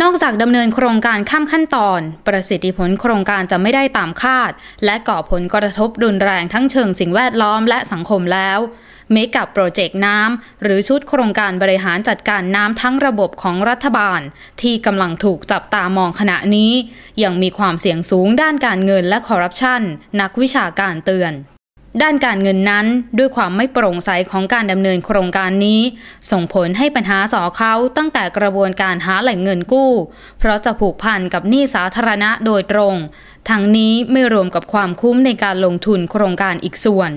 นอกจากดำเนินโครงการข้ามขั้นตอน ประสิทธิผลโครงการจะไม่ได้ตามคาด และก่อผลกระทบรุนแรงทั้งเชิงสิ่งแวดล้อมและสังคมแล้วเมกับโปรเจกต์น้ำหรือชุดโครงการบริหารจัดการน้ำทั้งระบบของรัฐบาล ที่กำลังถูกจับตามองขณะนี้ ยังมีความเสี่ยงสูงด้านการเงินและคอร์รัปชันนักวิชาการเตือน ด้านการเงินนั้นด้วยความไม่โปร่งใสของการดำเนินโครงการนี้ ส่งผลให้ปัญหาสอเขาตั้งแต่กระบวนการหาแหล่งเงินกู้ เพราะจะผูกพันกับหนี้สาธารณะโดยตรง ทั้งนี้ไม่รวมกับความคุ้มในการลงทุนโครงการอีกส่วน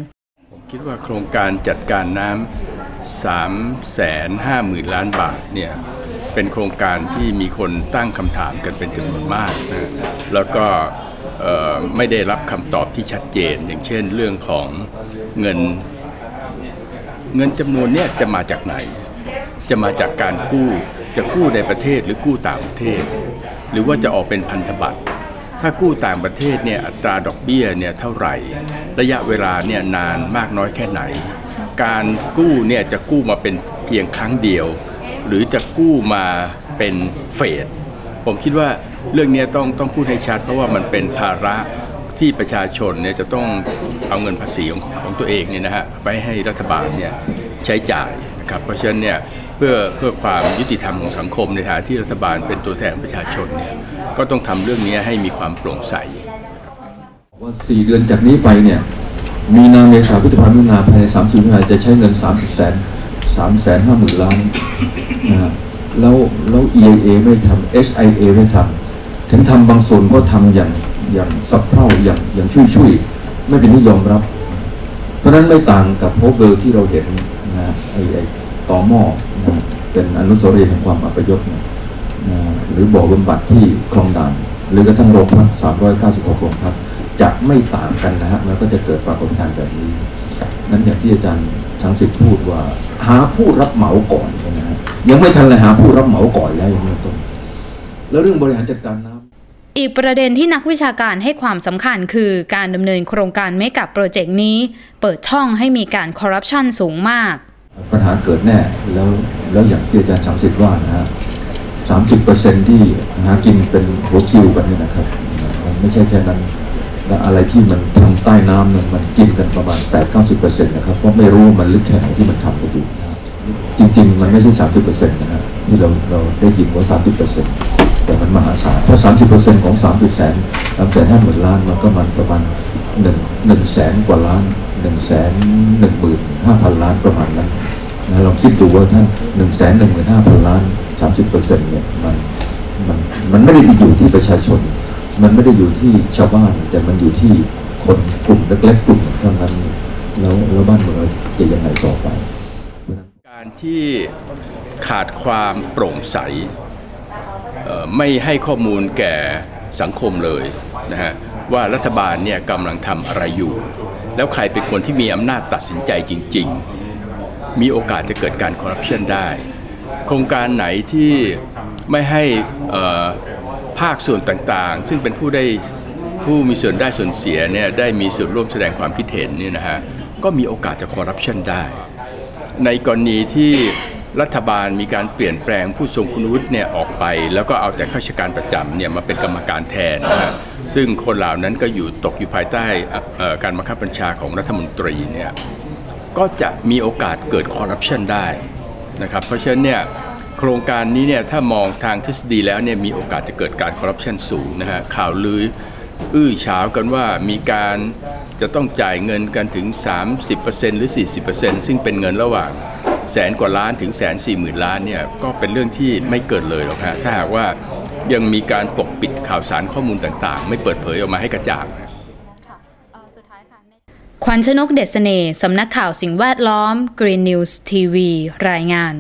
ผมคิดว่าโครงการจัดการน้ำสามแสนห้าหมื่นล้านบาทเนี่ยเป็นโครงการที่มีคนตั้งคำถามกันเป็นจำนวนมากนะแล้วก็ ไม่ได้รับคำตอบที่ชัดเจน อย่างเช่นเรื่องของเงินเงินจำนวนนี้จะมาจากไหน จะมาจากการกู้จะกู้ในประเทศหรือกู้ต่างประเทศ หรือว่าจะออกเป็นพันธบัตร ถ้ากู้ต่างประเทศเนี่ยอัตราดอกเบี้ยเนี่ยเท่าไหร่ ระยะเวลาเนี่ยนานมากน้อยแค่ไหน การกู้เนี่ยจะกู้มาเป็นเพียงครั้งเดียว หรือจะกู้มาเป็นเฟส ผมคิดว่าเรื่องนี้ต้องต้องพูดให้ชัด เพราะว่ามันเป็นภาระที่ประชาชนเนี่ยจะต้องเอาเงินภาษีของของตัวเองเนี่ยนะฮะไปให้รัฐบาลเนี่ยใช้จ่ายนะครับเพราะฉะนั้นเนี่ยเพื่อเพื่อความยุติธรรมของสังคมในฐานะที่รัฐบาลเป็นตัวแทนประชาชนเนี่ยก็ต้องทำเรื่องนี้ให้มีความโปร่งใสว่าสี่เดือนจากนี้ไปเนี่ยมีนาเมษาพฤษภาคมนาภายในสามสิบนาจะใช้เงินสามแสนสามแสนห้าหมื่นล้านนะ แล้วแล้ว EIA ไม่ทำ SIA ไม่ทำถึงทำบางส่วนก็ทำอย่างอย่างสับเพร่าอย่างอย่างช่วยช่วยไม่เป็นที่ยอมรับ เพราะนั้นไม่ต่างกับโฮเบลที่เราเห็นนะไอไอต่อหม้อนะเป็นอนุสรีแห่งความอัปยศนะนะหรือบ่อบำบัดที่คลองด่าน หรือกระทั่งโรงพัก396โรงพักจะไม่ต่างกันนะฮะมันก็จะเกิดปรากฏการณ์แบบนี้ นั้นอย่างที่อาจารย์ชังสิทธิ์พูดว่า หาผู้รับเหมาก่อนนะ ยังไม่ทันเลยหาผู้รับเหมาก่อนแล้วอย่างนี้ต้นแล้วเรื่องบริหารจัดการน้ำอีกประเด็นที่นักวิชาการให้ความสำคัญคือการดำเนินโครงการเมกับโปรเจกต์นี้ เปิดช่องให้มีการคอร์รัปชันสูงมาก ปัญหาเกิดแน่แล้วแล้วอย่างที่อาจารย์ชังสิทธิ์ว่านะฮะสามสิบเปอร์เซ็นที่หากินเป็นหัวคิวกันนี่นะครับมันไม่ใช่แค่นั้นและอะไรที่มันทำใต้น้ำมันมันกินกันประมาณ8-90%นะครับเพราะไม่รู้มันลึกแค่ไหนที่มันทำกันอยู่ จริง ๆ มันไม่ใช่ 30%นะฮะที่เราเราได้ยินว่า 30%แต่มันมหาศาลถ้า 30%ของ3แสน3แสนห้าหมื่นล้านมันก็มันประมาณ1 1แสนกว่าล้าน1แสน1หมื่นห้าพันล้านประมาณนั้นนะลองคิดดูว่าท่าน1แสน1หมื่นห้าพันล้าน 30%เนี่ยมันมันมันไม่ได้อยู่ที่ประชาชน มันไม่ได้อยู่ที่ชาวบ้าน แต่มันอยู่ที่คนกลุ่มเล็กๆกลุ่มเท่านั้น แล้วแล้วบ้านเมืองจะยังไงต่อไป การที่ขาดความโปร่งใสไม่ให้ข้อมูลแก่สังคมเลยนะฮะว่ารัฐบาลเนี่ยกำลังทำอะไรอยู่ แล้วใครเป็นคนที่มีอำนาจตัดสินใจจริง ๆ มีโอกาสจะเกิดการคอร์รัปชันได้ โครงการไหนที่ไม่ให้ภาคส่วนต่างๆ ซึ่งเป็นผู้ได้ผู้มีส่วนได้ส่วนเสียเนี่ยได้มีส่วนร่วมแสดงความคิดเห็นเนี่ยนะฮะก็มีโอกาสจะคอร์รัปชันได้ ในกรณีที่รัฐบาลมีการเปลี่ยนแปลงผู้ทรงคุณวุฒิเนี่ยออกไป แล้วก็เอาแต่ข้าราชการประจำเนี่ยมาเป็นกรรมการแทนนะซึ่งคนเหล่านั้นก็อยู่ตกอยู่ภายใต้การบังคับบัญชาของรัฐมนตรีเนี่ยก็จะมีโอกาสเกิดคอร์รัปชันได้นะครับเพราะฉะนั้นเนี่ยโครงการนี้เนี่ยถ้ามองทางทฤษฎีแล้วเนี่ยมีโอกาสจะเกิดการคอร์รัปชันสูงนะฮะข่าวลืออื้อฉาวกันว่ามีการ จะต้องจ่ายเงินกันถึง 30%หรือ 40%ซึ่งเป็นเงินระหว่างแสนกว่าล้านถึงแสนสี่หมื่นล้านเนี่ยก็เป็นเรื่องที่ไม่เกิดเลยหรอกฮะถ้าหากว่ายังมีการปกปิดข่าวสารข้อมูลต่างๆ ไม่เปิดเผยออกมาให้กระจ่างควันชนกเดชเสน่ห์สำนักข่าวสิ่งแวดล้อม Green News TV รายงาน